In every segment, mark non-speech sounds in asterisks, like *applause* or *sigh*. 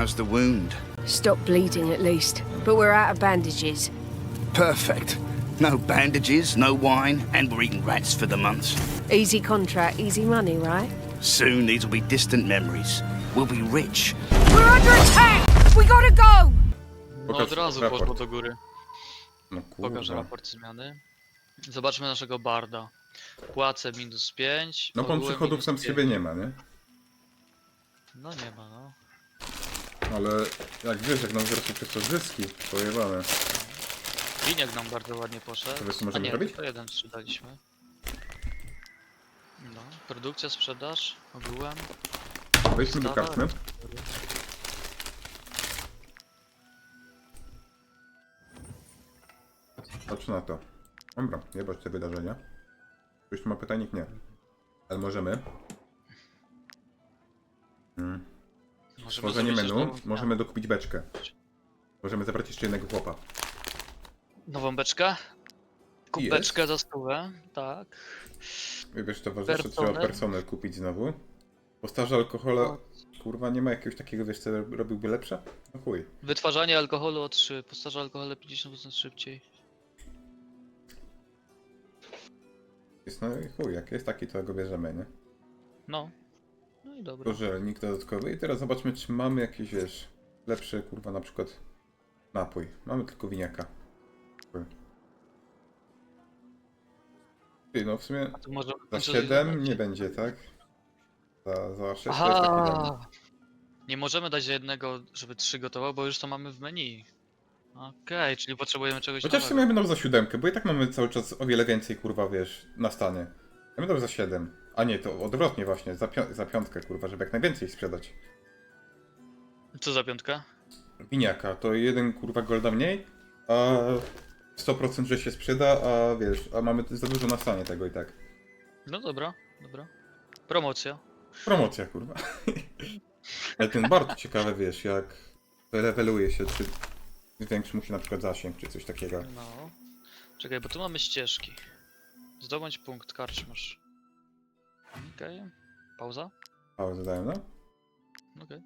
How's the wound? Stop bleeding at least. But we're out of bandages. Perfect. No bandages, no wine, and we're eating rats for the month. Easy contract, easy money, right? Soon these will be distant memories. We'll be rich. We're under attack! We gotta go! No Pokaż od razu raport. poszło do góry. No Pokaż kurwa. raport zmiany. Zobaczmy naszego barda. Płace minus 5. No pan przychodów sam z siebie nie ma, nie? No nie ma, no. Ale jak wiesz, jak nam wzrosły przez to zyski, pojebane. Winiak nam bardzo ładnie poszedł. To wiesz, co A możemy nie, zrobić? tylko jeden sprzedaliśmy. No, produkcja, sprzedaż, ogółem. Wejdźmy do karczmy. Patrz na to. Dobra, jebać te wydarzenia. Ktoś tu ma pytajnik? Nie. Ale możemy. Mm. Możemy zrobić menu. nową- Możemy dokupić beczkę. Możemy zabrać jeszcze jednego chłopa. Nową beczkę? Kup Jest. beczkę za stówę, tak. Wybierz towarzysze, trzeba Personel. personel kupić znowu. Postarze alkohole. Kurwa, nie ma jakiegoś takiego, wiesz, co robiłby lepsze? No chuj. Wytwarzanie alkoholu o 3, postarza alkohole 50% szybciej. Jest, no i chuj, jak jest taki, to go bierzemy, nie? No. I dobra. Dodatkowy. I teraz zobaczmy, czy mamy jakiś, wiesz, lepszy, kurwa, na przykład napój. Mamy tylko winiaka. Ty, no w sumie A to może za 7 nie będzie, tak? Za, za 6 to jest taki dany. Aha! Nie możemy dać jednego, żeby trzy gotował, bo już to mamy w menu. Okej, czyli potrzebujemy czegoś Chociaż w nowego. sumie będą za siódemkę, bo i tak mamy cały czas o wiele więcej, kurwa, wiesz, na stanie. Ja będę za 7. A nie, to odwrotnie właśnie, za, pią za piątkę, kurwa, żeby jak najwięcej sprzedać. Co za piątka? Winiaka, to jeden, kurwa, golda mniej, a 100% że się sprzeda, a wiesz, a mamy za dużo na stanie tego i tak. No dobra, dobra. Promocja. Promocja, kurwa. *laughs* Ale ten bardzo ciekawe, wiesz, jak leveluje się, czy większy musi na przykład zasięg, czy coś takiego. No. Czekaj, bo tu mamy ścieżki. Zdobądź punkt, karczmasz. Okej. Pauza? Pauzę dałem, no? Okej.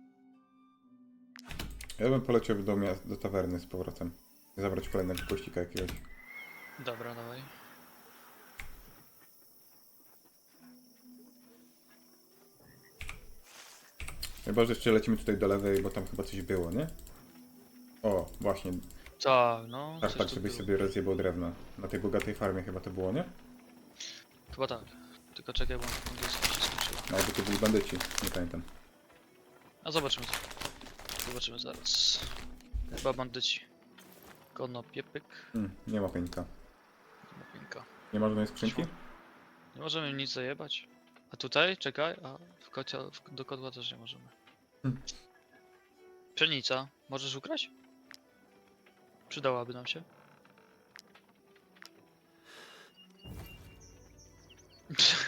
Ja bym poleciał do, miast, do tawerny z powrotem. Zabrać kolejnego gościka jakiegoś. Dobra, dawaj. Chyba, że jeszcze lecimy tutaj do lewej, bo tam chyba coś było, nie? O, właśnie. Tak, no. Tak, coś tak, tu żebyś było. sobie rozjebał drewno. Na tej bogatej farmie chyba to było, nie? Chyba tak. Tylko czekaj, bo on się skończyło. No, Albo to byli bandyci, nie pamiętam. A zobaczymy. Zobaczymy zaraz. Chyba bandyci. Konopie, pyk. Hmm, nie ma pieńka. Konopinka. Nie ma żadnej skrzynki? Nie możemy im nic zajebać. A tutaj? Czekaj, a w kocia, w, do kotła też nie możemy. Hmm. Pszenica. Możesz ukraść? Przydałaby nam się. *laughs*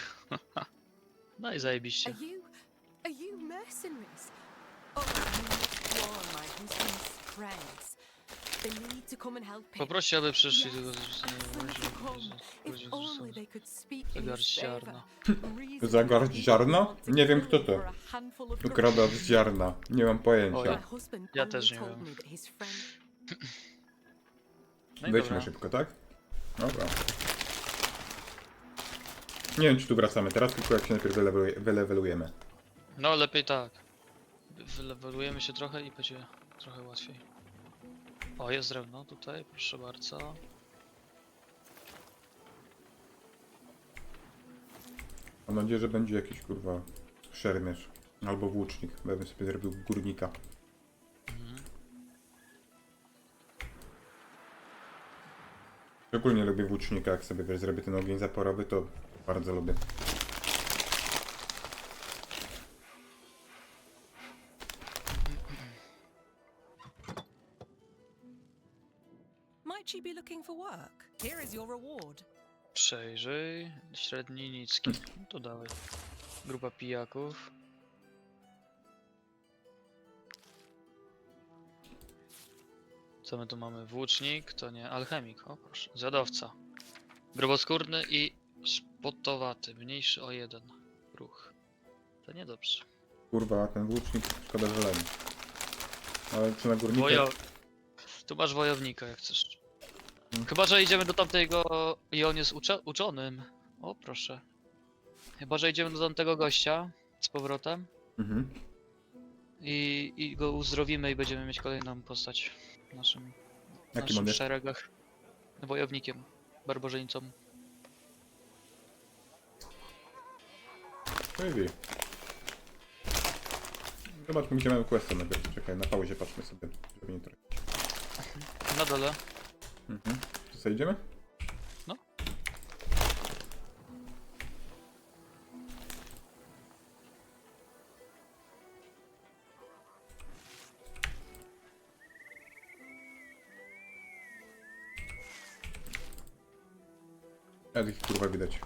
No i zajebiście. Are you, are you mercenaries? Oh, you are my husband's friends. They need to come and help him. Poprosi, aby przyszli want to Nie wiem, kto to. for a handful of Ukrada z ground. ziarna. Nie mam pojęcia. ja. Też nie wiem. *clears throat* No Wejdźmy szybko, tak? Dobra. Nie wiem, czy tu wracamy teraz, tylko jak się najpierw wyleweluje- wylewelujemy. No lepiej tak. Wylewelujemy się trochę i będzie trochę łatwiej. O, jest drewno tutaj, proszę bardzo. Mam nadzieję, że będzie jakiś kurwa szermierz. Albo włócznik, bo ja bym sobie zrobił górnika. Mhm. Szczególnie lubię włócznika, jak sobie wiesz, zrobię ten ogień zaporowy, to bardzo lubię. Might you be looking for work? Here is your reward. Przejrzyj, średni, niski. No to dawaj. Grupa pijaków. Co my tu mamy? Włócznik, to nie, alchemik, o proszę. Zjadowca. Gruboskórny i spotowaty, mniejszy o jeden ruch. To niedobrze. Kurwa, ten włócznik, szkoda, że leni. Ale czy na górnika? Wojo... Tu masz wojownika, jak chcesz. Hmm. Chyba, że idziemy do tamtego i on jest ucze... uczonym. O, proszę. Chyba, że idziemy do tamtego gościa z powrotem Mhm. i, i go uzdrowimy i będziemy mieć kolejną postać w naszym, w Jakim naszym szeregach. Wojownikiem, barbarzyńcą. Maybe. Zobaczmy, gdzie mamy questa najpierw. Czekaj, na pauzie patrzmy sobie, żeby nie tracić. Na dole. Mhm. To co, idziemy? No. Jak ich kurwa widać.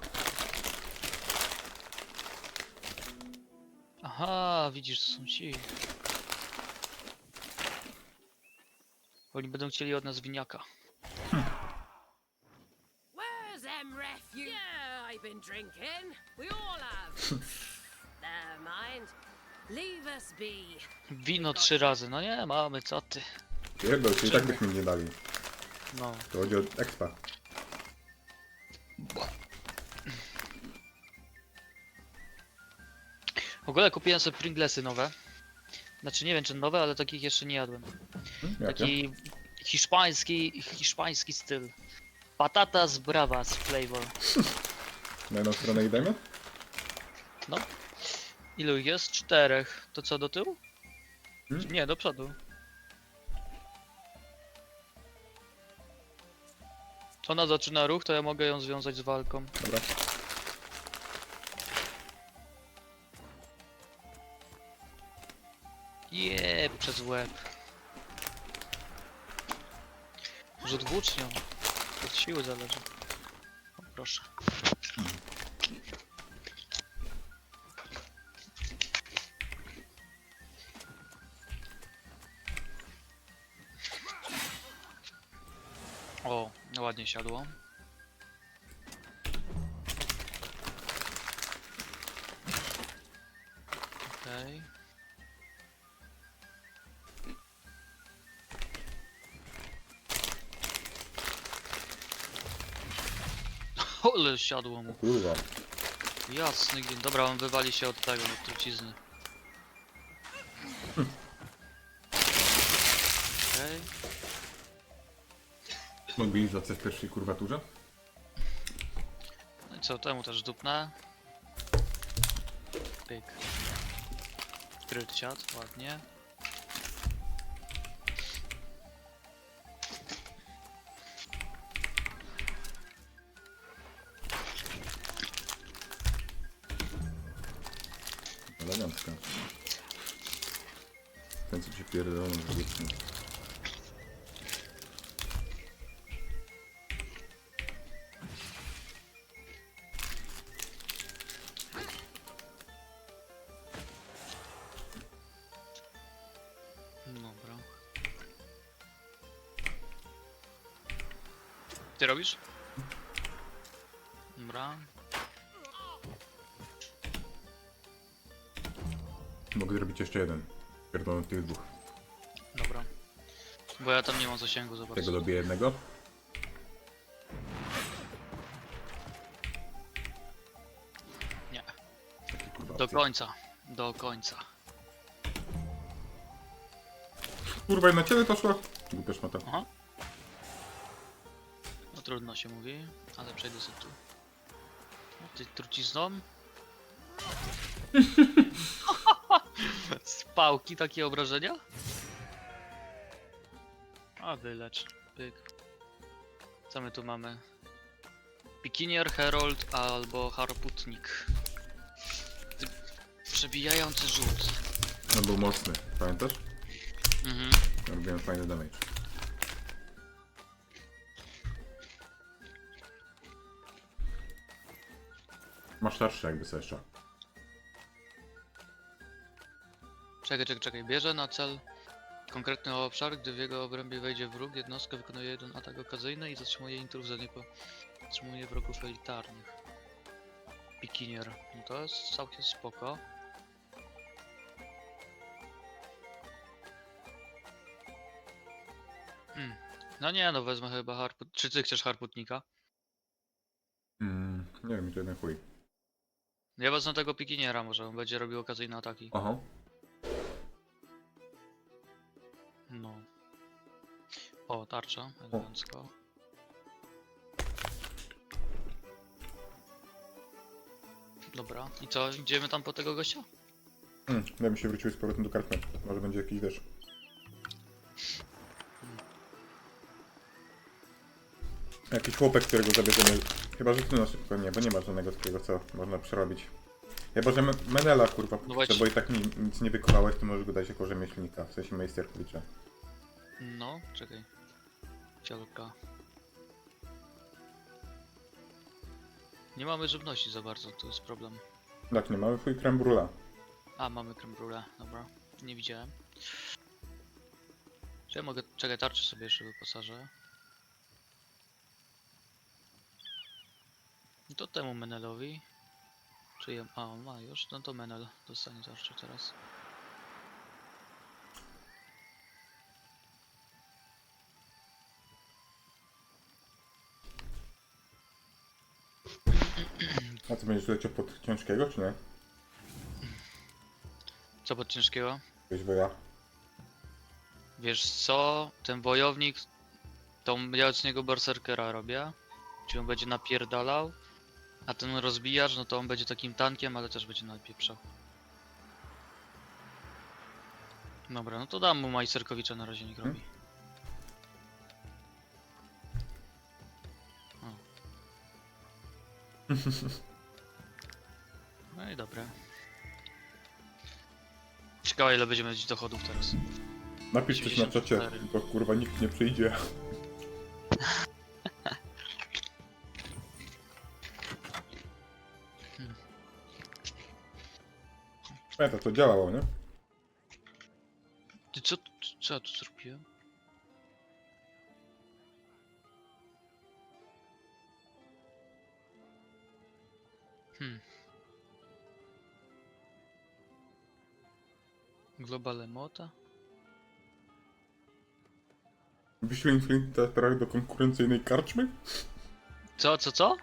Aha, widzisz, to są ci. Oni będą chcieli od nas winiaka. Where's them refuge? Yeah, I've been drinking. We all have. *laughs* Never mind. Leave us be. Wino trzy razy. No nie, mamy, co ty. Pierdol, czyli tak byśmy nie dali. No. To chodzi o expa. Ogóle kupiłem sobie Pringlesy nowe. Znaczy nie wiem czy nowe, ale takich jeszcze nie jadłem. Jakie? Taki hiszpański, hiszpański styl. Patatas bravas flavor. Na jedną stronę ich dajmy? Ilu ich jest? Czterech. To co, do tyłu? Hmm? Nie, do przodu. Ona zaczyna ruch, to ja mogę ją związać z walką. Dobra. Je, przez łeb. Rzut włócznią. Od siły zależy. O, proszę. O, ładnie siadło. Okej. Ole siadło mu. Kurwa. Jasny gwint. Dobra, on wywali się od tego, od trucizny. Okej. Mobilizacja w pierwszej kurwaturze? No i co, temu też dupnę. Pyk. Kryciat, ładnie. Ty robisz? Dobra. Mogę zrobić jeszcze jeden. Pierdolę tych dwóch. Dobra. Bo ja tam nie mam zasięgu za bardzo. Tego dobiję jednego. Nie. Taki kurwa. Do opcja. końca. Do końca. Kurwa i na ciebie to szło? Głupia szmata. Aha. No trudno się mówi, ale przejdę sobie tu. O, ty trucizną? *laughs* Z pałki takie obrażenia? A wylecz. Pyk. Co my tu mamy? Pikinier, Herold albo Harputnik. Ty przebijający rzut. On był mocny, pamiętasz? Mhm. Robiłem fajny damage. Masz starszy jakby sobie jeszcze. Czekaj, czekaj, czekaj. Bierze na cel konkretny obszar, gdy w jego obrębie wejdzie wróg, jednostka wykonuje jeden atak okazyjny i zatrzymuje intrów za niego. Zatrzymuje wrogów elitarnych. Pikinier. No to jest całkiem spoko. No nie, no wezmę chyba harput. Czy ty chcesz harputnika? Mm, nie wiem, to jeden chuj. Ja wezmę tego pikiniera, może on będzie robił okazyjne ataki. Aha. No. O, tarcza, elegancko. Dobra, i co, idziemy tam po tego gościa? Mm, ja bym się wrócił z powrotem do kartmy. Może będzie jakiś, wiesz... Jakiś chłopek, którego zabierzemy. Chyba, że ty na szybko nie, bo nie ma żadnego takiego, co można przerobić. Chyba, że Me- Menela, kurwa, No no właśnie. bo i tak ni nic nie wykonałeś, to możesz go dać jako rzemieślnika, w sensie majsterkowicza. No, czekaj. Fiolka. Nie mamy żywności za bardzo, to jest problem. Tak, nie mamy chuj creme brulee. A, mamy creme brulee, dobra. Nie widziałem. Czy ja mogę... Czekaj, tarczy sobie jeszcze wyposażę. To temu Menelowi. Czy ja... A, on ma już? No to Menel dostanie tarczę teraz. *clears throat* A co, będziesz leciał pod ciężkiego, czy nie? Co pod ciężkiego? Jakiegoś woja. Wiesz co? Ten wojownik... To ja z niego berserkera robię. Czy on będzie napierdalał? A ten rozbijacz, no to on będzie takim tankiem, ale też będzie napieprzał. Dobra, no to dam mu Majsterkowicza na razie niech Mhm. robi. O. *laughs* No i dobra. Ciekawe ile będziemy mieć dochodów teraz. Napisz coś na czacie, 84. bo kurwa nikt nie przyjdzie. Pamiętam, to działało, nie? Ty co, co ja tu zrobiłem? Hmm. Global Emota? Wyślij Flinta teraz do konkurencyjnej karczmy? Co, co, co?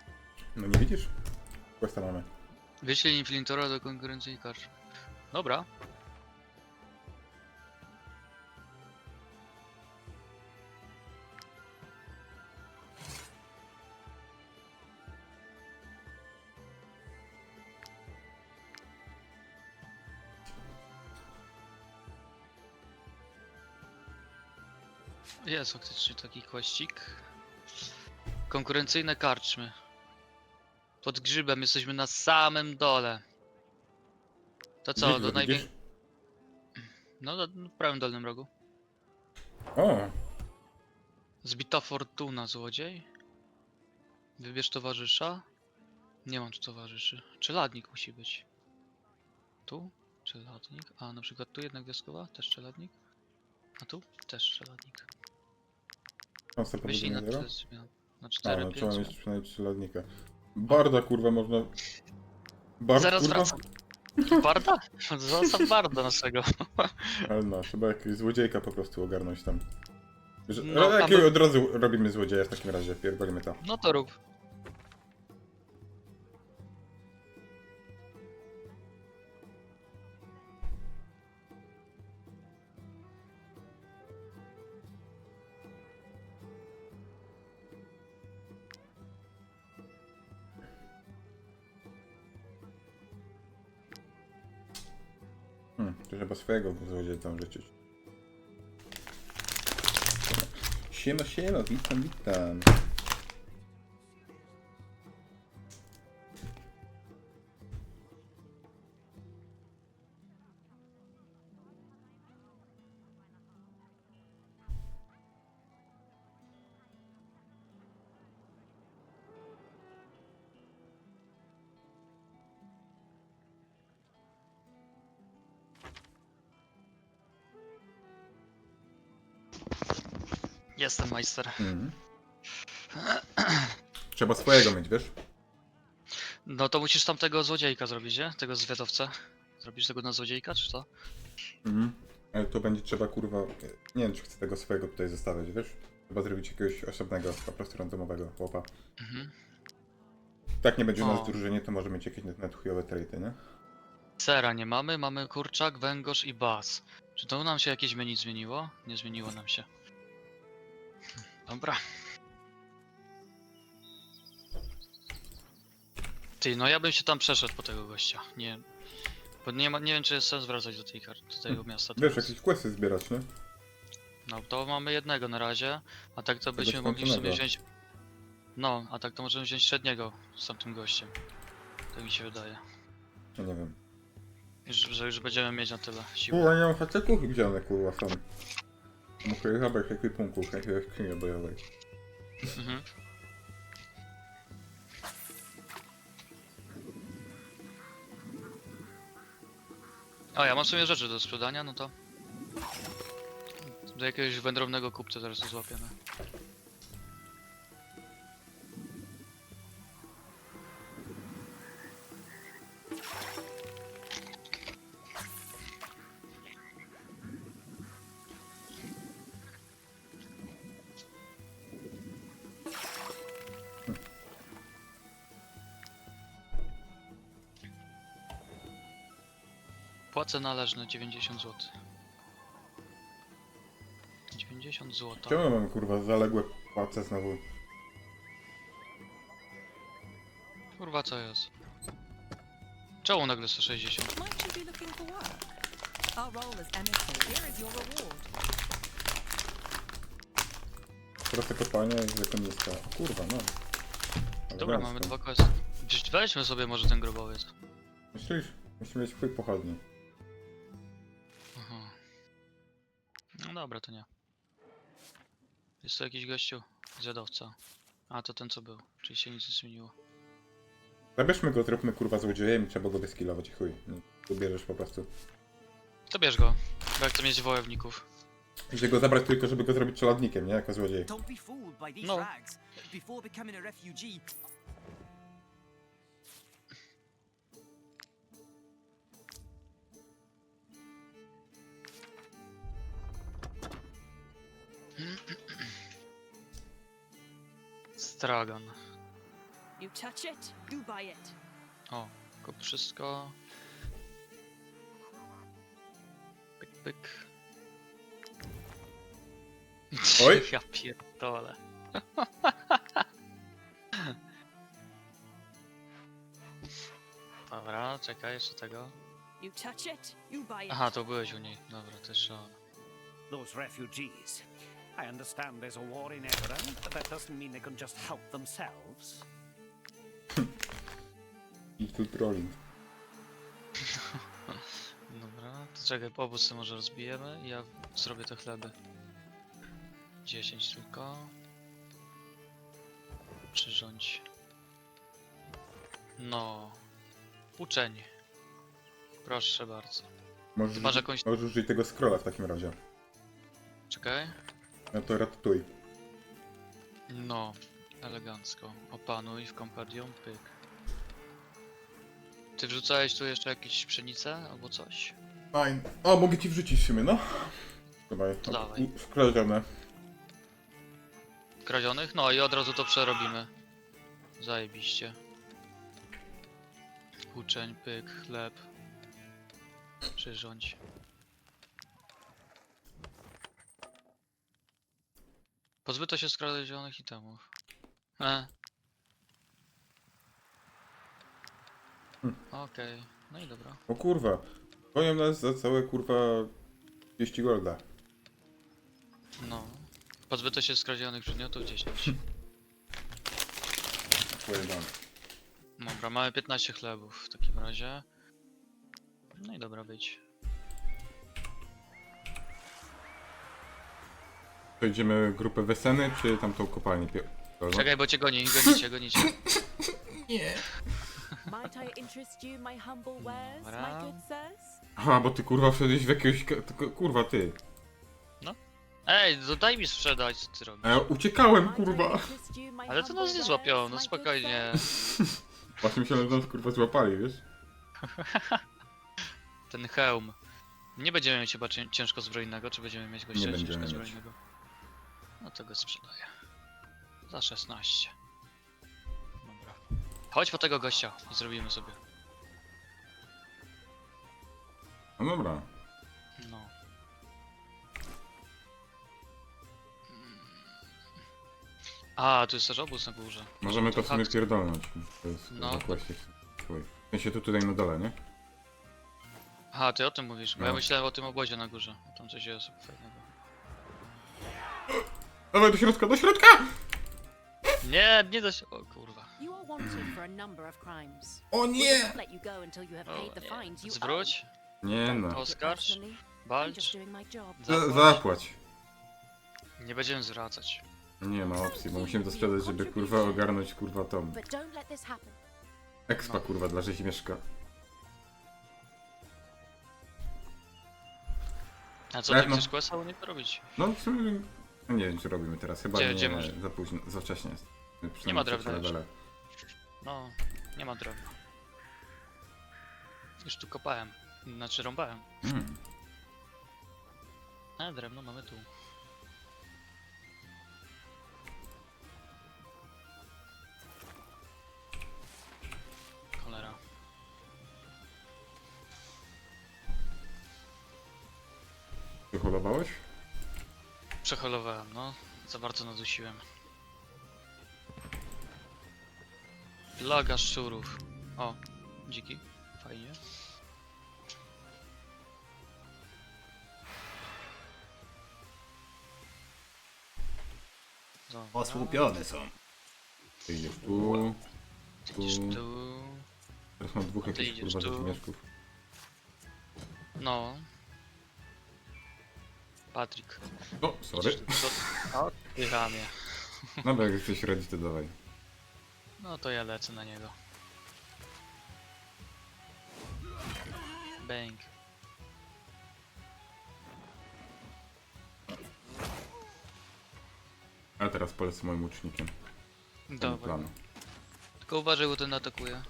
No nie widzisz? Questa mamy. Wyślij Inflintora do konkurencyjnej karczy. Dobra. Jest faktycznie taki kwaścik. Konkurencyjne karczmy. Pod grzybem jesteśmy na samym dole. To co, do widzisz? największego... No, do, w prawym dolnym rogu. O! Zbita fortuna, złodziej. Wybierz towarzysza. Nie mam tu towarzyszy. Czeladnik musi być. Tu? Czeladnik. A, na przykład tu jedna gwiazdkowa? Też czeladnik. A tu? Też czeladnik. Mam sobie Wyślij na, powodzenia cztery- na A, 4, no 5. trzeba mieć przynajmniej trzyladnika. Barda kurwa można... Bard, Zaraz kurwa? wracam. Barda? Zostaw Barda naszego. Ale no, trzeba jakiegoś złodziejka po prostu ogarnąć tam. Że, No, no, tam jakiego by- od razu robimy złodzieja w takim razie, pierdolimy to. No to rób. Trzeba swojego złodzieja życzyć. Siema, siema, witam, witam. Jestem majster. Mhm. *clears throat* Trzeba swojego mieć, wiesz? No to musisz tamtego złodziejka zrobić, nie? Tego zwiadowcę. Zrobisz tego na złodziejka, czy co? Mhm. Ale to będzie trzeba kurwa... Nie wiem, czy chcę tego swojego tutaj zostawiać, wiesz? Trzeba zrobić jakiegoś osobnego, po prostu randomowego chłopa. Mhm. Tak nie będzie nas O. w drużynie, to może mieć jakieś net, net chujowe traity, nie? Sera nie mamy, mamy kurczak, węgorz i bas. Czy to nam się jakieś menu zmieniło? Nie zmieniło nam się. Dobra. Ty, no ja bym się tam przeszedł po tego gościa. Nie. Bo nie, ma, nie wiem, czy jest sens wracać do tej karty, do tego miasta. Wiesz, teraz. jakieś questy zbierać, nie? No to mamy jednego na razie, a tak to byśmy mogli w sumie wziąć. No, a tak to możemy wziąć średniego z tamtym gościem. Tak mi się wydaje. Ja nie wiem. Już, że już będziemy mieć na tyle siły. Kurwa, nie mam haceków gdzie one kurwa są. Muszę zabrać ekwipunku, jakiegoś skrzyni bojowej. Mhm. O, ja mam w sumie rzeczy do sprzedania, no to... Do jakiegoś wędrownego kupca zaraz to złapiemy. Płacę należne 90 zł. 90 zł. Czemu mamy kurwa zaległe płace znowu? Kurwa co jest? Czemu nagle 160? Might you be looking for work? Our role as emissary, here is your reward. Proste kopanie i zakonnictwa. O Kurwa, no. Dobra, Elegancko. mamy dwa questy. Weźmy sobie może ten grobowiec. Myślisz? Musimy mieć chuj pochodni. Dobra, to nie. Jest tu jakiś gościu? Zjadowca. A, to ten co był. Czyli się nic nie zmieniło. Zabierzmy go, zróbmy kurwa złodziejem i trzeba go wyskillować i chuj. Nie, Tu bierzesz po prostu. To bierz go. Bo jak chcę mieć wojowników. Musicie go zabrać tylko, żeby go zrobić czeladnikiem, nie? Jako złodziej. Don't be fooled by these No. rags. Before becoming a refugee, Stragan. You touch it, you buy it. O, kup wszystko. Pyk, pyk. *laughs* Oj. ja pierdolę. *laughs* Dobra, czekaj jeszcze tego. You touch it, you buy it. Aha, to byłeś u niej. Dobra, to jeszcze on. those refugees. I understand there's a war in Eberron, but that doesn't mean they can just help themselves. *laughs* I tu trolling. *laughs* Dobra, to czekaj, obóz sobie może rozbijemy i ja zrobię te chleby. 10 tylko. Przyrządź. No. Uczeń. Proszę bardzo. Możesz, masz jakąś- możesz użyć tego scrolla w takim razie. Czekaj. No to ratuj. No. Elegancko. Opanuj w kompedium, pyk. Ty wrzucałeś tu jeszcze jakieś pszenicę albo coś? Fajnie. O, mogę ci wrzucić w sumie, no. Dawaj. To dawaj. U- Skradzione. Kradzionych? No i od razu to przerobimy. Zajebiście. Uczeń, pyk, chleb. Przyrządź. Pozbyto się skradzionych itemów. E. Hmm. Okej, no i dobra. O kurwa. Gonią nas za całe kurwa 30 golda. No. Pozbyto się skradzionych przedmiotów 10. Pojebane. Dobra, mamy 15 chlebów w takim razie. No i dobra być. Przejdziemy grupę Weseny, czy tamtą kopalnię. Dobra. Czekaj, bo cię goni, gonicie, gonicie. *laughs* Might I interest you my humble wares, Dobra. my good sirs? Aha, bo ty kurwa wszedłeś w jakiegoś... tylko- Kurwa ty. Ej, to daj mi sprzedać, co ty robisz. A ja uciekałem Might I kurwa. interest you my Ale to humble nas nie wares, złapią, my no good spokojnie. Właśnie myślałem, że nas kurwa złapali, wiesz? *laughs* Ten hełm. Nie będziemy mieć chyba cię- ciężko zbrojnego, czy będziemy mieć gościa Nie będziemy ciężko mieć. zbrojnego? No to go sprzedaję. Za 16. Dobra. Chodź po tego gościa i zrobimy sobie. No dobra. No. A, tu jest też obóz na górze. Możemy to w sumie hak- pierdolnąć. To jest No. no. właśnie swój. W sensie tu tutaj na dole, nie? Aha, ty o tym mówisz, bo ja No. myślałem o tym obozie na górze. Tam coś jest fajnego. Dawaj do środka, do środka! Nie, nie da się. O kurwa. You are wanted for a number of crimes. O We nie! won't let you go until you have O, paid the nie. fines you Zwróć, Nie no. Oskarż. personally. I'm just walcz. doing my job. Za- Zapłać. Zapłać. Nie będziemy zwracać. Nie ma opcji, bo musimy to sprzedać, żeby kurwa ogarnąć kurwa tą But don't let this happen. expa No. kurwa dla rzezimieszka. A co, ty no. chcesz questa u nich robić? No w sumie... no Nie wiem, czy robimy teraz. Chyba Gdzie- nie, gdzie może? za późno, za wcześnie jest. Przynajmniej Nie ma trzecie drewna levele. No, nie ma drewna. Już tu kopałem. Znaczy rąbałem. Mm. A drewno mamy tu. Cholera. Wyholowałeś? Przeholowałem, no. Za bardzo nadusiłem. Plaga szczurów. O, dziki. Fajnie. Dobra. Osłupione są. Ty idziesz tu. Ty idziesz tu. tu. Teraz mam dwóch A ty jakichś idziesz kurwa tu. No. Patryk. O, sorry. idziesz tu. To- O, ty ramię. Dobra, jak chcesz radzić, to dawaj. No to ja lecę na niego. Bang. A teraz polecę moim łucznikiem. Dobra. Tylko uważaj, bo ten atakuje.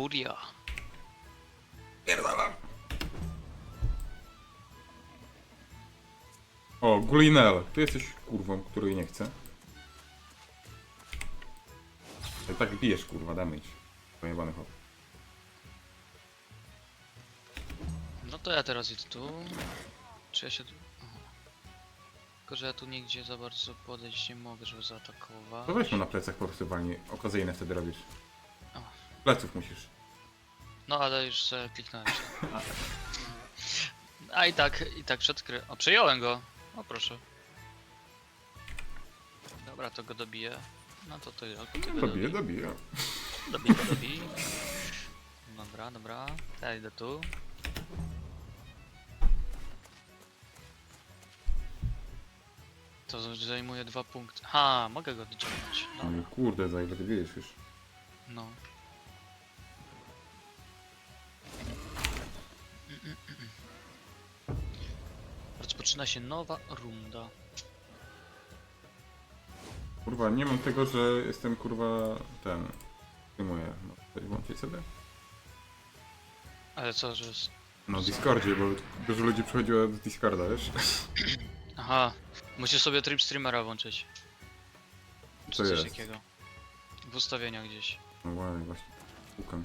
Furia. O, Gulinel. Ty jesteś kurwą, której nie chcę. I tak bijesz kurwa, damage. Pojebany hop. No to ja teraz idę tu. Czy ja się tu... Aha. Tylko, że ja tu nigdzie za bardzo podejść nie mogę, żeby zaatakować. To weź mu na plecach po prostu walnie. Okazyjne wtedy robisz. Pleców musisz. No ale już sobie kliknąłem się. A i tak, i tak przed kry... O, przejąłem go! O proszę. Dobra, to go dobiję. No to to ja go tego Dobiję, dobiję. Dobiję go, dobiję. Dobra, dobra. Ja idę tu. To zajmuje dwa punkty. Ha, mogę go dociągnąć. No. Kurde, za ile ty bijesz już. no. Rozpoczyna się nowa runda. Kurwa, nie mam tego, że jestem kurwa ten. Filmuję. No, coś włączyć sobie? Ale co, że jest... No, w Discordzie, bo dużo ludzi przychodziło do Discorda, wiesz? *clears throat* Aha, musisz sobie tryb streamera włączyć. Czy Co coś jest? takiego. W ustawieniach gdzieś. No właśnie, właśnie. Pukam.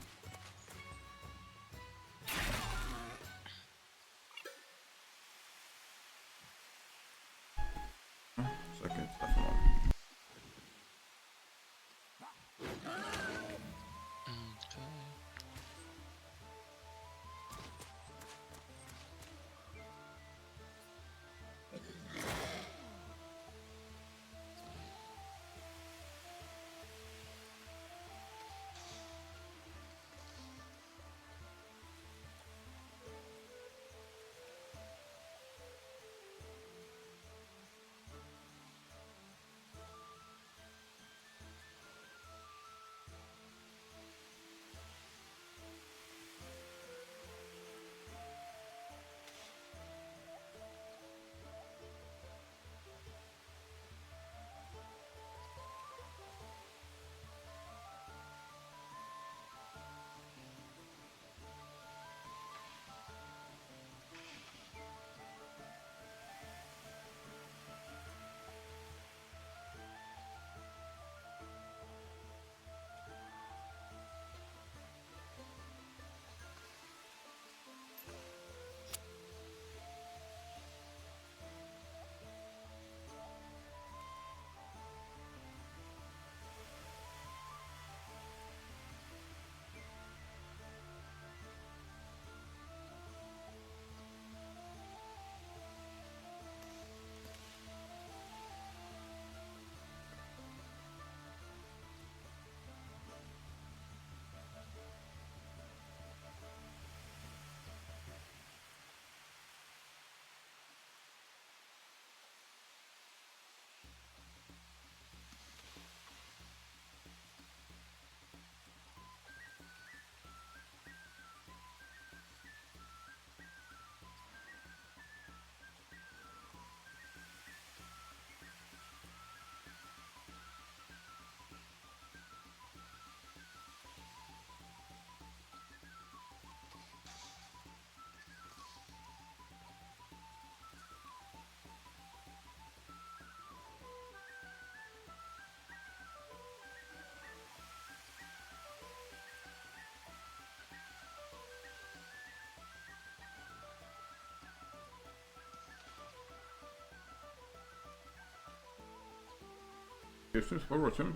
Jeszcze z powrotem?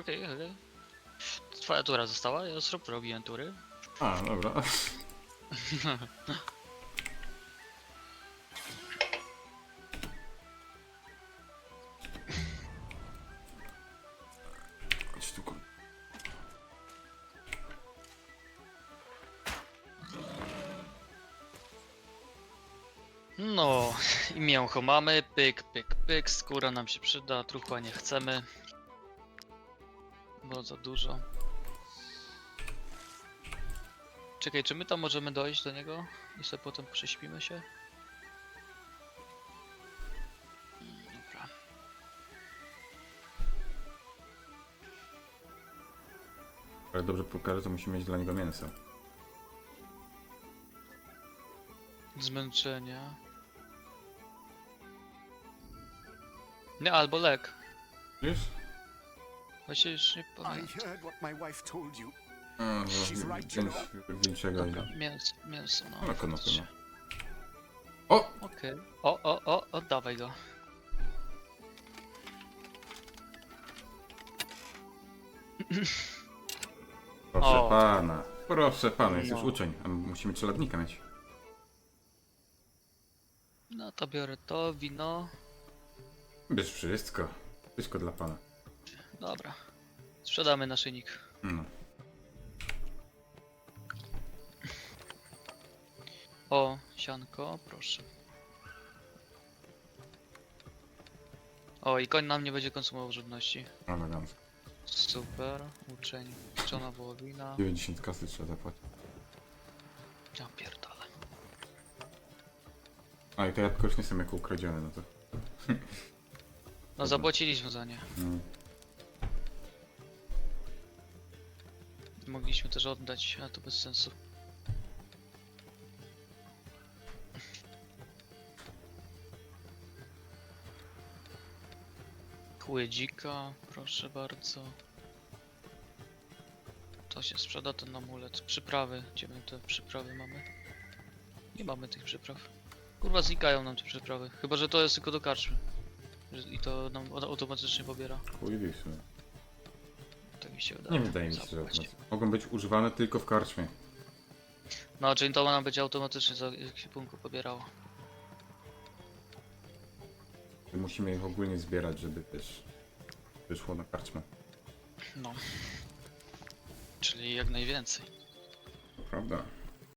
Okej, okej. Twoja tura została, ja zrób robiłem tury. A, dobra. Chodź tu, kur- No, i mięcho mamy, pyk, pyk, pyk, skóra nam się przyda, truchła nie chcemy. Bo za dużo. Czekaj, czy my tam możemy dojść do niego i sobie potem prześpimy się? Mm, Dobra. Ale dobrze pokażę, to musimy mieć dla niego mięso. Zmęczenie. Nie, albo lek. Wiesz? Właśnie już nie I pamiętam. heard what my wife told you. A, She's right, you Dobra, mięso, mięso, no. Faktycznie. no. O! Okej. O, o, o, oddawaj go. Proszę O. pana. Proszę pana, jest już No. uczeń. A musimy czeladnika mieć. No to biorę to, wino. Bierz wszystko. Wszystko dla pana. Dobra. Sprzedamy naszyjnik. No. O, sianko, proszę. O, i koń nam nie będzie konsumował żywności. Elegancko. Super, uczeń, uczona wołowina. 90 kasy trzeba zapłacić. Ja pierdolę. A i te jabłko już nie są jako ukradzione, no to. *laughs* No zapłaciliśmy za nie. No. Mogliśmy też oddać, ale to bez sensu. Kłydzika, proszę bardzo. To się sprzeda ten amulet. Przyprawy, gdzie my te przyprawy mamy? Nie mamy tych przypraw. Kurwa znikają nam te przyprawy. Chyba, że to jest tylko do karczmy. I to nam au- automatycznie pobiera. Chuj wie. Tak mi się wydaje. Nie wydaje mi się, że Zapłać. Mogą być używane tylko w karczmie. No, czyli to nam będzie automatycznie za ekwipunku pobierało. Musimy ich ogólnie zbierać, żeby też wyszło na karczmę. No. Czyli jak najwięcej. To prawda.